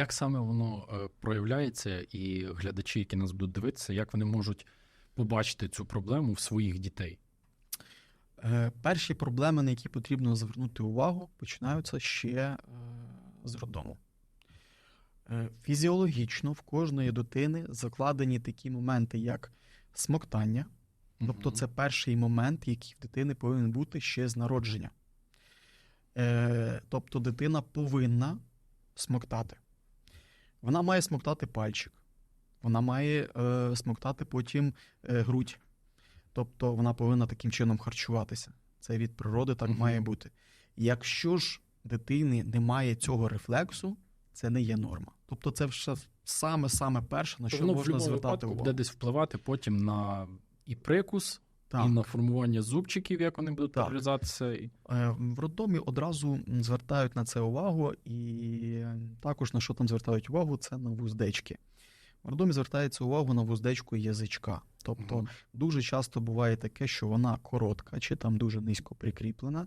Як саме воно е, проявляється, і глядачі, які нас будуть дивитися, як вони можуть побачити цю проблему в своїх дітей? Е, Перші проблеми, на які потрібно звернути увагу, починаються ще е, з роддому. Фізіологічно в кожної дитини закладені такі моменти, як смоктання, тобто це перший момент, який в дитини повинен бути ще з народження. Тобто дитина повинна смоктати. Вона має смоктати пальчик, вона має е, смоктати потім е, грудь. Тобто вона повинна таким чином харчуватися. Це від природи так Мгм. має бути. Якщо ж дитини немає цього рефлексу, це не є норма. Тобто, це вже саме-саме перше, на що воно можна будь-якому звертати увагу. буде десь впливати потім на і прикус, Так. і на формування зубчиків, як вони будуть прорізатися. Е, В роддомі одразу звертають на це увагу, і також на що там звертають увагу, це на вуздечки. В роддомі звертається увагу на вуздечку язичка. Тобто Мгм. дуже часто буває таке, що вона коротка чи там дуже низько прикріплена.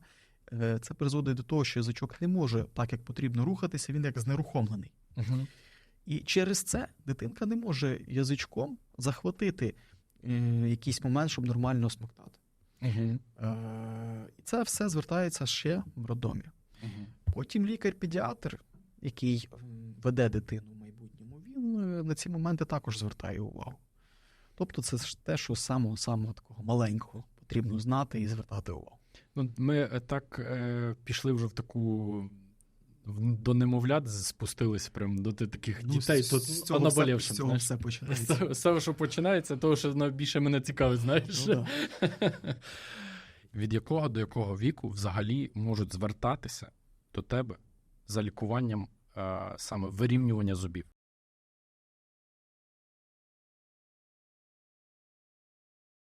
Е, Це призводить до того, що язичок не може так, як потрібно рухатися, він як знерухомлений. Мгм. І через це дитинка не може язичком захватити е, якийсь момент, щоб нормально смоктати. Мгм. Е, І це все звертається ще в роддомі. Мгм. Потім лікар-педіатр, який веде дитину в майбутньому, він е, на ці моменти також звертає увагу. Тобто, це ж те, що самого самого такого маленького потрібно знати і звертати увагу. Ну, ми е, так е, пішли вже в таку. До немовлят спустились прям до таких дітей, Ну, з- то з цього, все, з цього все починається. з того, що починається, того, що найбільше мене цікавить, знаєш. Ну, да. Від якого до якого віку взагалі можуть звертатися до тебе за лікуванням е, саме вирівнювання зубів?